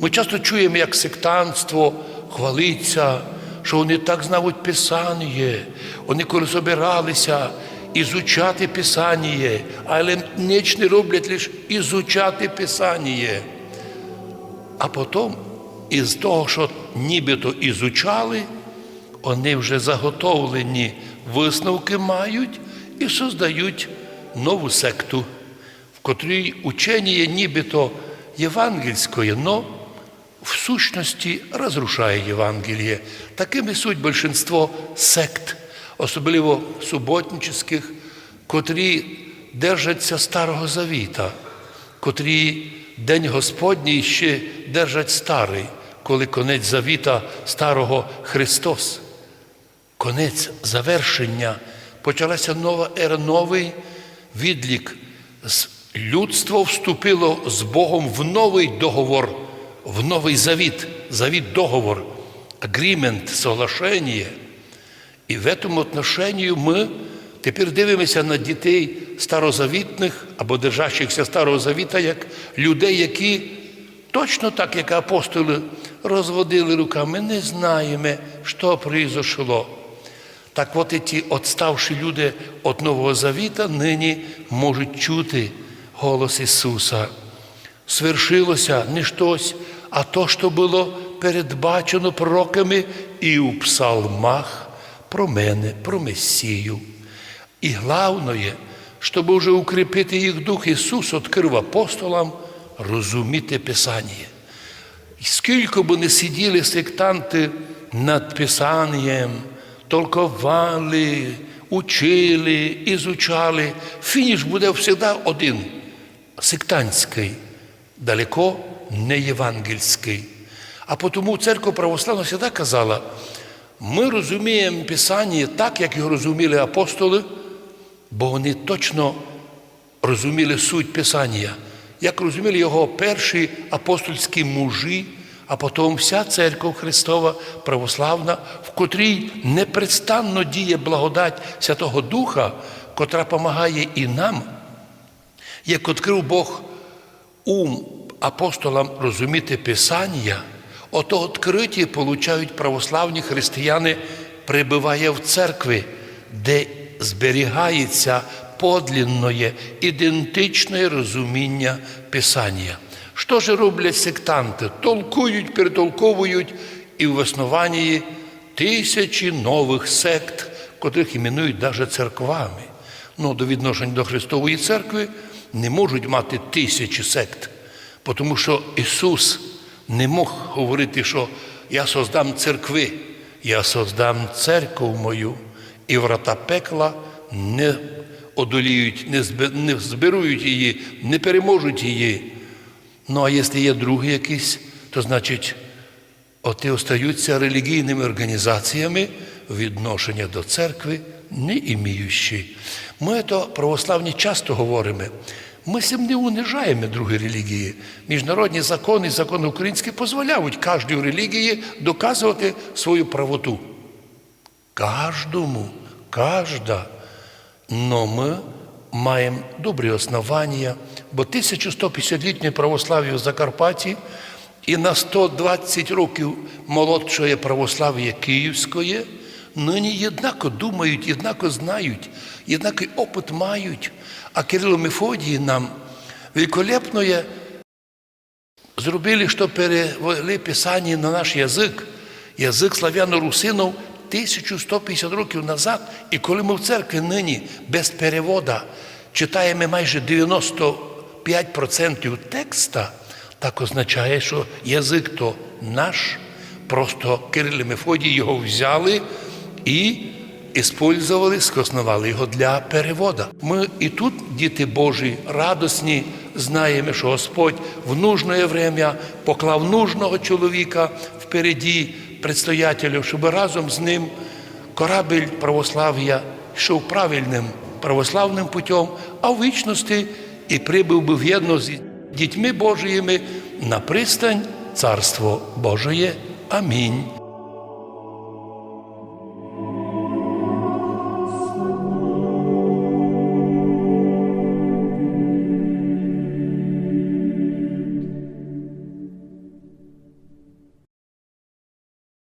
Ми часто чуємо, як сектантство хвалиться, що вони так знають Писання, вони коли збиралися ізучати Писання, але ніч не роблять лише ізучати Писання. А потім, із того, що нібито ізучали, вони вже заготовлені висновки мають і создають нову секту, в котрій учення нібито євангельської, но в сущності розрушає Євангеліє. Такими суть більшинство сект, особливо суботнических, котрі держаться Старого Завіта, котрі День Господній ще держать старий, коли конець завіта старого Христос. Конець завершення, почалася нова ера, новий відлік. Людство вступило з Богом в новий договор, в новий завіт, завіт договор, агрімент, соглашення. І в цьому отношенні ми тепер дивимося на дітей старозавітних або держащихся старого завіта, як людей, які точно так, як апостоли розводили руками, не знаємо, що произошло. Так от і ті отставші люди від Нового Завіта нині можуть чути голос Ісуса. Свершилося не щось, а то, що було передбачено пророками і у псалмах про мене, про Месію. І головне, щоб уже укріпити їх дух, Ісус відкрив апостолам розуміти Писання. І скільки б не сиділи сектанти над Писанням, толкували, учили, ізучали, фініш буде завжди один сектантський, далеко не євангельський. А тому церква православна завжди казала, ми розуміємо Писання так, як його розуміли апостоли, бо вони точно розуміли суть Писання, як розуміли його перші апостольські мужі, а потім вся церква Христова православна, в котрій непрестанно діє благодать Святого Духа, котра допомагає і нам, як відкрив Бог ум апостолам розуміти Писання, ото відкриті получають православні християни, прибуває в церкві, де зберігається подлінне, ідентичне розуміння Писання. Що ж роблять сектанти? Толкують, перетолковують і в основанні тисячі нових сект, котрих іменують навіть церквами. Ну, до відношення до Христової церкви не можуть мати тисячі сект, тому що Ісус не мог говорити, що я создам церкви, я создам церкву мою, і врата пекла не одоліють, не збе- не зберують її, не переможуть її. Ну, а якщо є другий якийсь, то значить, оти остаються релігійними організаціями відношення до церкви, не іміючі. Ми то православні часто говоримо. Ми цим не унижаємо другі релігії. Міжнародні закони, закони українські дозволяють кожній релігії доказувати свою правоту. Кожному, кожна. Но ми маємо добрі основання, бо 1150-літнє православ'я в Закарпатті і на 120 років молодшої православ'я Київської нині єднако думають, єднако знають, єднакий опит мають. А Кирило Мефодій нам великолепно зробили, що перевели Писання на наш язик, язик славяно-русинов 1150 років назад. І коли ми в церкві нині без перевода читаємо майже 95% текста, так означає, що язик то наш, просто Кирил і Мефодій його взяли і Іспользували, скоснували його для перевода. Ми і тут, діти Божі, радосні, знаємо, що Господь в нужне время поклав нужного чоловіка впереді предстоятелю, щоб разом з ним корабель православ'я йшов правильним православним путем, а в вічності і прибув би в'єдно з дітьми Божіїми на пристань Царство Божоє. Амінь.